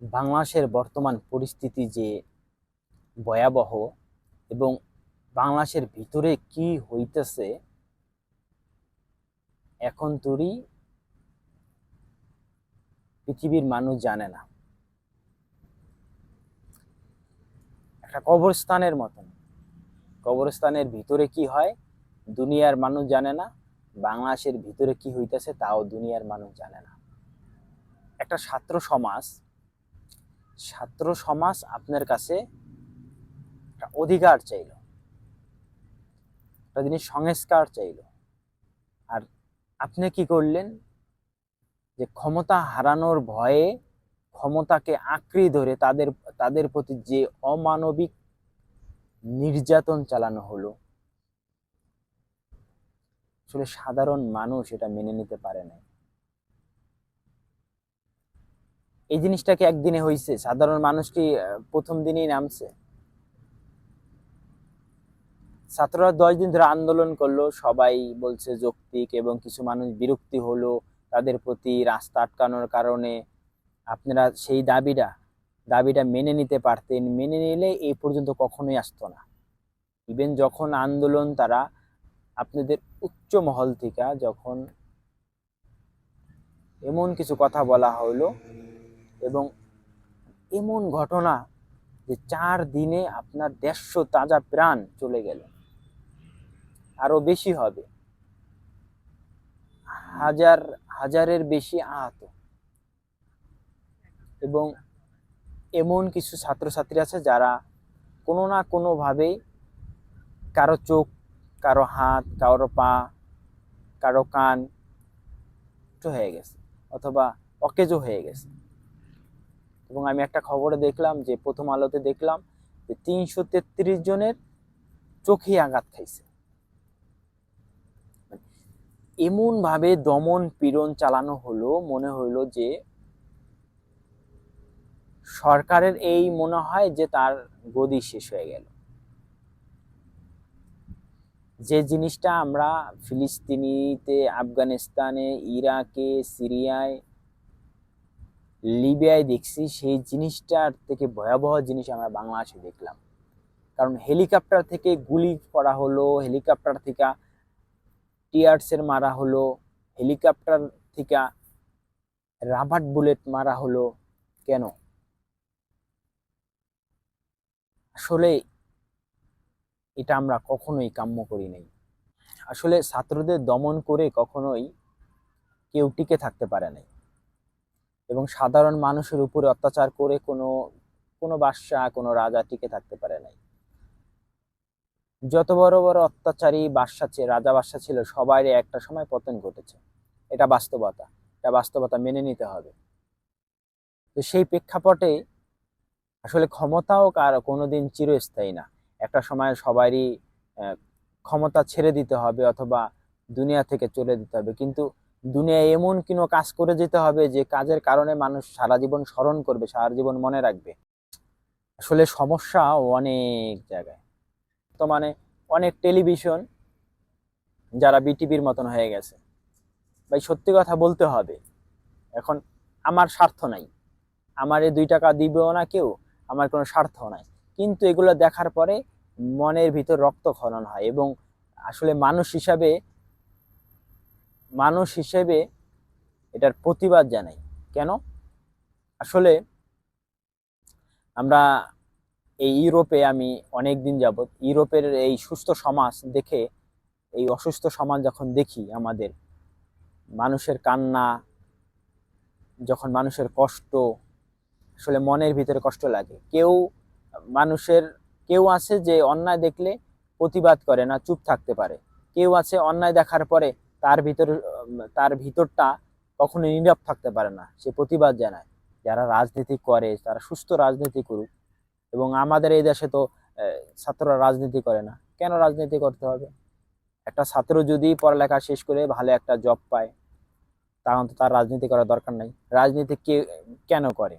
বাংলাদেশের বর্তমান পরিস্থিতি যে ভয়াবহ এবং বাংলাদেশের ভিতরে কি হইতেছে, এখন তুরি পৃথিবীর মানুষ জানে না। একটা কবরস্থানের মতন। কবরস্থানের ভিতরে কি হয়? দুনিয়ার মানুষ জানে না। বাংলাদেশের ভিতরে কি হইতেছে, তাও দুনিয়ার মানুষ জানে না। একটা ছাত্র সমাজ ছাত্র সমাজ আপনার কাছে একটা অধিকার চাইল। একটা জিনিস সংস্কার চাইল। আর আপনি কি করলেন? যে ক্ষমতা হারানোর ভয়ে ক্ষমতাকে আঁকড়ে ধরে তাদের তাদের প্রতি যে অমানবিক নির্যাতন চালানো হলো, আসলে সাধারণ মানুষ এটা মেনে নিতে পারে না এই জিনিসটা কি একদিনে হয়েছে সাধারণ মানুষ কি প্রথম দিনেই নামছে? ছাত্ররা দশ দিন ধরে আন্দোলন করল, সবাই বলছে যৌক্তিক এবং কিছু মানুষ বিরক্তি হলো, তাদের প্রতি রাস্তা আটকানোর কারণে। আপনারা সেই দাবিটা দাবিটা মেনে নিতে পারতেন, মেনে নিলে এই পর্যন্ত কখনোই আসতো না। ইভেন যখন আন্দোলন তারা আপনাদের উচ্চ মহল থেকে যখন এমন কিছু কথা বলা হলো এবং এমন ঘটনা যে চার দিনে আপনার দেড়শো তাজা প্রাণ চলে গেল। আরও বেশি হবে। হাজার, হাজারের বেশি আহত। এবং এমন কিছু ছাত্রছাত্রী আছে যারা কোনো না কোনোভাবেই কারও চোখ, কারও হাত, কারও পা, কারও কান হয়ে গেছে অথবা অকেজো হয়ে গেছে। এবং আমি একটা খবরে দেখলাম যে প্রথম আলোতে দেখলাম যে তিনশো তেত্রিশ জনের চোখে আঘাত খাইছে। এমন ভাবে দমন পীড়ন চালানো হলো, মনে হইল যে সরকারের এই মনে হয় যে তার গদি শেষ হয়ে গেল। যে জিনিসটা আমরা ফিলিস্তিনিতে, আফগানিস্তানে, ইরাকে, সিরিয়ায় লিবিয়ায় দেখছি, সেই জিনিসটার থেকে ভয়াবহ জিনিস আমরা বাংলাদেশে দেখলাম। কারণ হেলিকপ্টার থেকে গুলি করা হলো, হেলিকপ্টার থেকে টিয়ার্সের মারা হলো, হেলিকপ্টার থেকে রাবার বুলেট মারা হলো, কেন? আসলে এটা আমরা কখনোই কাম্য করি নাই। আসলে ছাত্রদের দমন করে কখনোই কেউ টিকে থাকতে পারে নাই। এবং সাধারণ মানুষের উপরে অত্যাচার করে কোনো কোনো বাদশাহ, কোনো রাজা টিকে থাকতে পারে নাই। যত বড় বড় অত্যাচারী বাদশা ছিল রাজা বাদশা ছিল, সবাই একটা সময় পতন ঘটেছে। এটা বাস্তবতা। এটা বাস্তবতা মেনে নিতে হবে। তো সেই প্রেক্ষাপটে আসলে ক্ষমতাও কার কোনোদিন চিরস্থায়ী না। একটা সময় সবারই ক্ষমতা ছেড়ে দিতে হবে অথবা দুনিয়া থেকে চলে দিতে হবে। কিন্তু দুনিয়ায় এমন কোনো কাজ করে যেতে হবে যে কাজের কারণে মানুষ সারা জীবন স্মরণ করবে, সারা জীবন মনে রাখবে। আসলে সমস্যা অনেক জায়গায়। তো মানে অনেক টেলিভিশন যারা বিটিভির মতন হয়ে গেছে। ভাই, সত্যি কথা বলতে হবে, এখন আমার স্বার্থ নাই। আমার এই দুই টাকা দিবেও না কেউ, আমার কোনো স্বার্থ নাই। কিন্তু এগুলো দেখার পরে মনের ভিতর রক্তক্ষরণ হয় এবং আসলে মানুষ হিসাবে মানুষ হিসেবে এটার প্রতিবাদ জানাই। কেন? আসলে আমরা এই ইউরোপে আমি অনেক দিন যাবৎ ইউরোপের এই সুস্থ সমাজ দেখে, এই অসুস্থ সমাজ যখন দেখি আমাদের, মানুষের কান্না, যখন মানুষের কষ্ট, আসলে মনের ভিতরে কষ্ট লাগে। কেউ মানুষের, কেউ আছে যে অন্যায় দেখলে প্রতিবাদ করে না, চুপ থাকতে পারে। কেউ আছে অন্যায় দেখার পরে তার ভিতর তার ভিতরটা কখনো নীরব থাকতে পারে না। সে প্রতিবাদ জানায়, যারা রাজনীতি করে, তারা সুস্থ রাজনীতি করুক। এবং আমাদের এই দেশে তো ছাত্ররা রাজনীতি করে না। কেন রাজনীতি করতে হবে? একটা ছাত্র যদি পড়ালেখা শেষ করে ভালো একটা জব পায় তখন তো তার রাজনীতি করার দরকার নাই। রাজনীতি কে, কেন করে?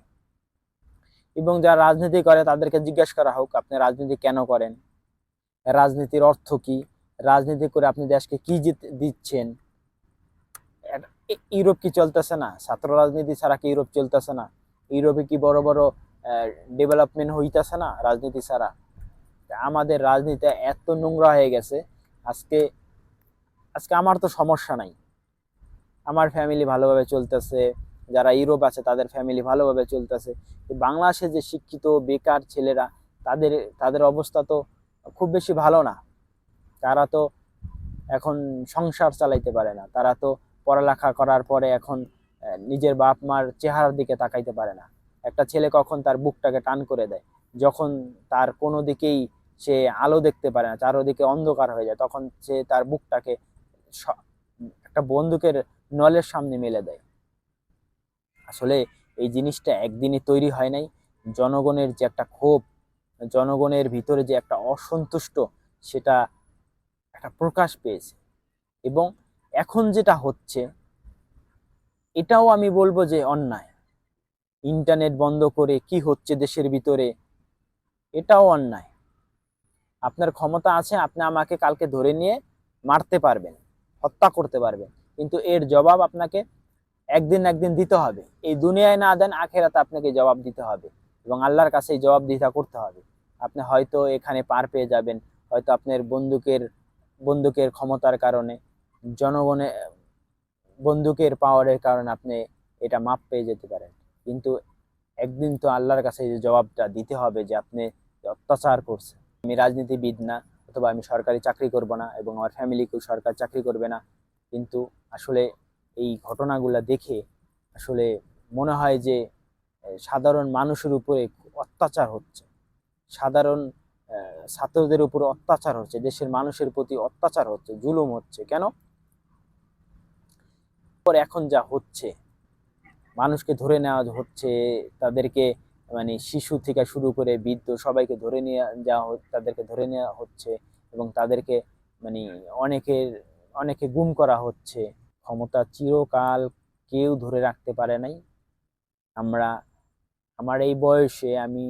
এবং যারা রাজনীতি করে, তাদেরকে জিজ্ঞাসা করা হোক, আপনি রাজনীতি কেন করেন? রাজনীতির অর্থ কি? রাজনীতি করে আপনি দেশকে কি জিত- দিচ্ছেন? ইউরোপ কি চলতেছে না? ছাত্র রাজনীতি ছাড়া কি ইউরোপ চলতেছে না? ইউরোপে কি বড় বড় ডেভেলপমেন্ট হইতেছে না রাজনীতি ছাড়া? আমাদের রাজনীতি এত নোংরা হয়ে গেছে, আজকে আজকে আমার তো সমস্যা নাই। আমার ফ্যামিলি ভালোভাবে চলতেছে, যারা ইউরোপ আছে তাদের ফ্যামিলি ভালোভাবে চলতেছে। বাংলাদেশে যে শিক্ষিত, বেকার ছেলেরা, তাদের তাদের অবস্থা তো খুব বেশি ভালো না। তারা তো এখন সংসার চালাইতে পারে না। তারা তো পড়ালেখা করার পরে এখন নিজের বাপ মার চেহারার দিকে তাকাইতে পারে না। একটা ছেলে কখন তার বুকটাকে টান করে দেয়, যখন তার কোনো দিকেই সে আলো দেখতে পারে না, চারোদিকে অন্ধকার হয়ে যায়, তখন সে তার বুকটাকে একটা বন্দুকের নলের সামনে মেলে দেয়। আসলে এই জিনিসটা একদিনই তৈরি হয় নাই। জনগণের যে একটা ক্ষোভ, জনগণের ভিতরে যে একটা অসন্তুষ্ট, সেটা একটা প্রকাশ পেয়েছে। এবং এখন যেটা হচ্ছে, এটাও আমি বলব যে অন্যায়। ইন্টারনেট বন্ধ করে কি হচ্ছে দেশের ভিতরে, এটাও অন্যায়। আপনার ক্ষমতা আছে, আপনি আমাকে কালকে ধরে নিয়ে মারতে পারবেন, হত্যা করতে পারবেন। কিন্তু এর জবাব আপনাকে একদিন একদিন দিতে হবে। এই দুনিয়ায় না দেন, আখেরাতে আপনাকে জবাব দিতে হবে। এবং আল্লাহর কাছে এই জবাব দিতে করতে হবে। আপনি হয়তো এখানে পার পেয়ে যাবেন, হয়তো আপনার বন্দুকের বন্দুকের ক্ষমতার কারণে জনগণের বন্দুকের পাওয়ারের কারণে আপনি এটা মাপ পেয়ে যেতে পারেন। কিন্তু একদিন তো আল্লাহর কাছে যে জবাবটা দিতে হবে যে আপনি অত্যাচার করছেন, আমি রাজনীতিবিদ না, অথবা আমি সরকারি চাকরি করব না এবং আমার ফ্যামিলি কেউ সরকারি চাকরি করবে না, কিন্তু আসলে এই ঘটনাগুলো দেখে আসলে মনে হয় যে সাধারণ মানুষের উপরে অত্যাচার হচ্ছে। সাধারণ ছাত্রদের উপর অত্যাচার হচ্ছে, দেশের মানুষের প্রতি অত্যাচার হচ্ছে, জুলুম হচ্ছে। কেন? পর এখন যা হচ্ছে, মানুষকে ধরে নেওয়া হচ্ছে, তাদেরকে মানে শিশু থেকে শুরু করে বৃদ্ধ সবাইকে ধরে নিয়ে যাওয়া তাদেরকে ধরে নেওয়া হচ্ছে এবং তাদেরকে মানে অনেকের, অনেকে গুম করা হচ্ছে। ক্ষমতা চিরকাল কেউ ধরে রাখতে পারে নাই। আমরা, আমার এই বয়সে আমি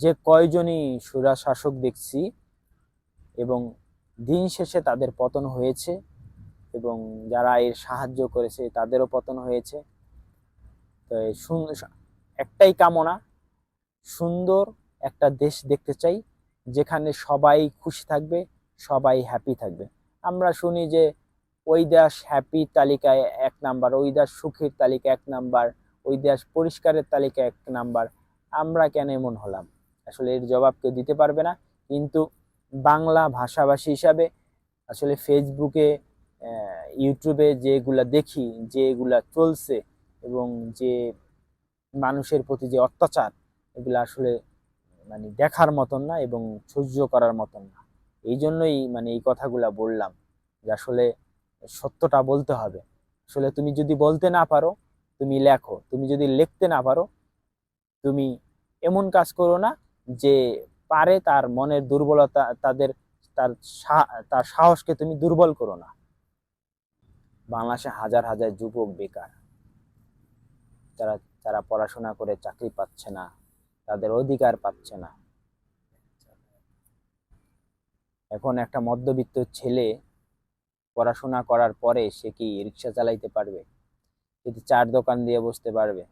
যে কয়জনই সুরা শাসক দেখছি এবং দিন শেষে তাদের পতন হয়েছে এবং যারা এর সাহায্য করেছে তাদেরও পতন হয়েছে। তো একটাই কামনা, সুন্দর একটা দেশ দেখতে চাই, যেখানে সবাই খুশি থাকবে, সবাই হ্যাপি থাকবে। আমরা শুনি যে ওই দেশ হ্যাপি তালিকায় এক নাম্বার, ওই দেশ সুখের তালিকা এক নাম্বার, ওই দেশ পরিষ্কারের তালিকা এক নাম্বার। আমরা কেন এমন হলাম? আসলে এর জবাব কেউ দিতে পারবে না। কিন্তু বাংলা ভাষাভাষী হিসাবে আসলে ফেসবুকে ইউটিউবে যেগুলা দেখি, যেগুলা চলছে এবং যে মানুষের প্রতি যে অত্যাচার, এগুলো আসলে মানে দেখার মতন না এবং সহ্য করার মতন না। এই জন্যই মানে এই কথাগুলা বললাম যে আসলে সত্যটা বলতে হবে। আসলে তুমি যদি বলতে না পারো, তুমি লেখো। তুমি যদি লিখতে না পারো তুমি এমন কাজ করো না যে পারে তার মনের দুর্বলতা, তাদের, তার তার সাহসকে তুমি দুর্বল করো না। বাংলাদেশে হাজার হাজার যুবক বেকার। যারা যারা পড়াশোনা করে চাকরি পাচ্ছে না, তাদের অধিকার পাচ্ছে না। এখন একটা মধ্যবিত্ত ছেলে পড়াশোনা করার পরে সে কি রিক্সা চালাইতে পারবে? যদি চার দোকান দিয়ে বসতে পারবে?